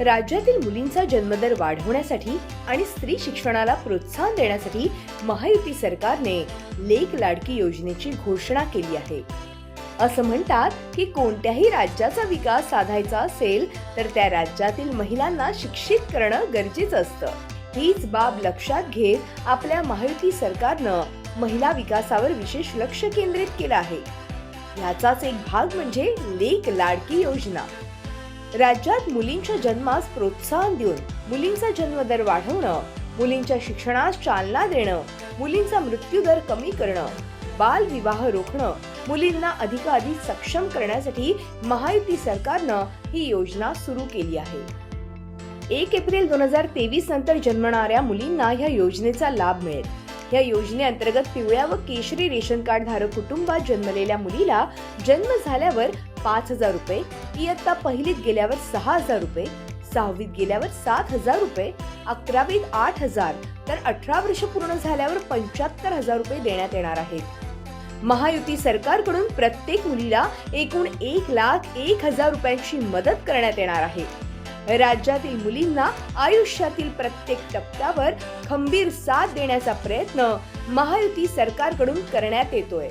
राज्यातील मुलींचा जन्मदर वाढवण्यासाठी आणि स्त्री शिक्षणाला प्रोत्साहन देण्यासाठी महायुती सरकारने लेक लाडकी योजनेची घोषणा केली आहे. असं म्हणतात की कोणत्याही राज्याचा विकास साधायचा असेल तर त्या राज्यातील महिलांना शिक्षित करणं गरजेचं असतं. हीच बाब लक्षात घेत आपल्या महायुती सरकारनं महिला विकासावर विशेष लक्ष केंद्रित केलं आहे. ह्याचाच एक भाग म्हणजे लेक लाडकी योजना. राज्यात मुलींच्या जन्मास प्रोत्साहन देऊन मुलींचा जन्मदर वाढवणं मुलींच्या शिक्षणास चालना देणं मुलींचा मृत्यूदर कमी करणं बालविवाह रोखणं मुलींना अधिकाधिक सक्षम करण्यासाठी महायुती सरकारनं ही योजना सुरू केली आहे. एक एप्रिल दोन हजार तेवीस नंतर जन्मणाऱ्या मुलींना ह्या योजनेचा लाभ मिळेल. या योजनेअंतर्गत पिवळ्या व केशरी रेशन कार्ड धारक कुटुंबात जन्मलेल्या मुलीला जन्म झाल्यावर पाच हजार रुपये इयत्ता पहिलीत गेल्यावर सहा हजार रुपये सहावीत गेल्यावर सात हजार रुपये अकरावीत आठ हजार तर अठरा वर्ष पूर्ण झाल्यावर पंच्याहत्तर हजार रुपये देण्यात येणार आहेत. महायुती सरकारकडून प्रत्येक मुलीला एकूण एक लाख एक हजार रुपयांची मदत करण्यात येणार आहे. राज्यातील मुलींना आयुष्यातील प्रत्येक टप्प्यावर खंबीर साथ देण्याचा प्रयत्न महायुती सरकारकडून करण्यात येतोय.